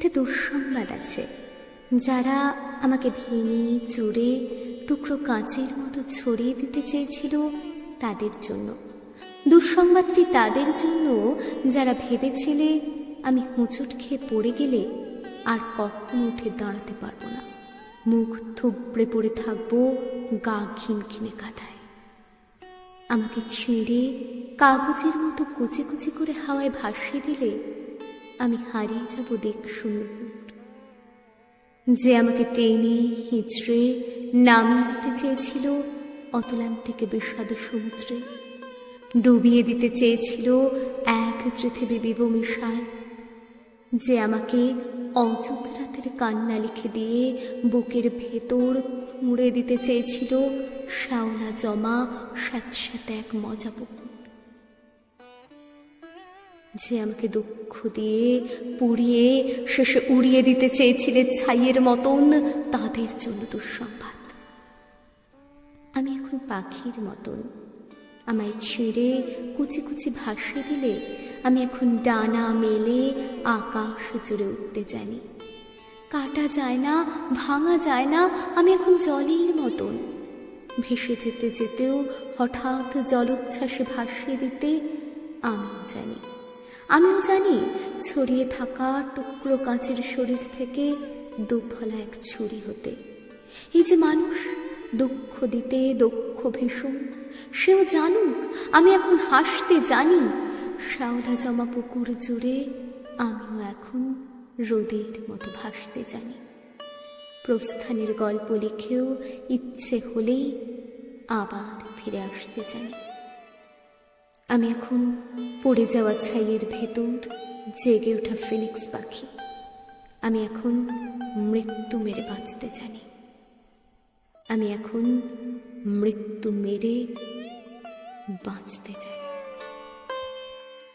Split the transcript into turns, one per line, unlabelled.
একটা দুঃসংবাদ আছে, যারা আমাকে ভেঙে চুড়ে টুকরো কাঁচের মতো ছড়িয়ে দিতে চেয়েছিল তাদের জন্য। দুঃসংবাদটি তাদের জন্য, যারা ভেবেছিলে আমি হুঁচট খেয়ে পড়ে গেলে আর কখনো উঠে দাঁড়াতে পারব না। মুখ থুবড়ে পড়ে থাকব গা খিনখিনে কাদায়। আমাকে ছিঁড়ে কাগজের মতো কুচি কুচি করে হাওয়ায় ভাসিয়ে দিলে আমি হারিয়ে যাব দেখ যে আমাকে টেনে, হিঁচড়ে, নামিয়ে দিতে চেয়েছিল থেকে বিষাদ সমুদ্রে। ডুবিয়ে দিতে চেয়েছিল এক পৃথিবী বিবমিশায় যে আমাকে অযুত রাতের কান্না লিখে দিয়ে বুকের ভেতর মুড়ে দিতে চেয়েছিল শ্যাওলা জমা স্যাঁতস্যাঁতে এক মজা পুকুর। যে আমাকে দুঃখ দিয়ে, পুড়িয়ে, শেষে উড়িয়ে দিতে চেয়েছিলে ছাইয়ের মতন, তাদের জন্য দুঃসংবাদ। আমি এখন পাখির মতন। আমায় ছিঁড়ে, কুচি কুচি ভাসিয়ে দিলে, আমি এখন ডানা মেলে আকাশ জুড়ে উঠতে জানি। কাটা যায় না, ভাঙা যায় না, আমি এখন জলের মতন। ভেসে যেতে যেতেও হঠাৎ জলোচ্ছ্বাসে ভাসিয়ে দিতে আমিও জানি। আমিও জানি ছড়িয়ে থাকা টুকরো কাঁচের শরীর থেকে দুফলা এক ছুরি হতে। এই যে মানুষ, দুঃখ দিতে দক্ষ ভীষণ, সেও জানুক, আমি এখন হাসতে জানি, শ্যাওলা জমা পুকুর জুড়ে আমিও এখন রোদের মতো ভাসতে জানি। প্রস্থানের গল্প লিখেও ইচ্ছে হলেই আবার ফিরে আসতে জানি। আমি এখন পড়ে যাওয়া ছাইয়ের ভেতর জেগে ওঠা ফিনিক্স পাখি। আমি এখন মৃত্যু মেরে বাঁচতে জানি। আমি এখন মৃত্যু মেরে বাঁচতে জানি।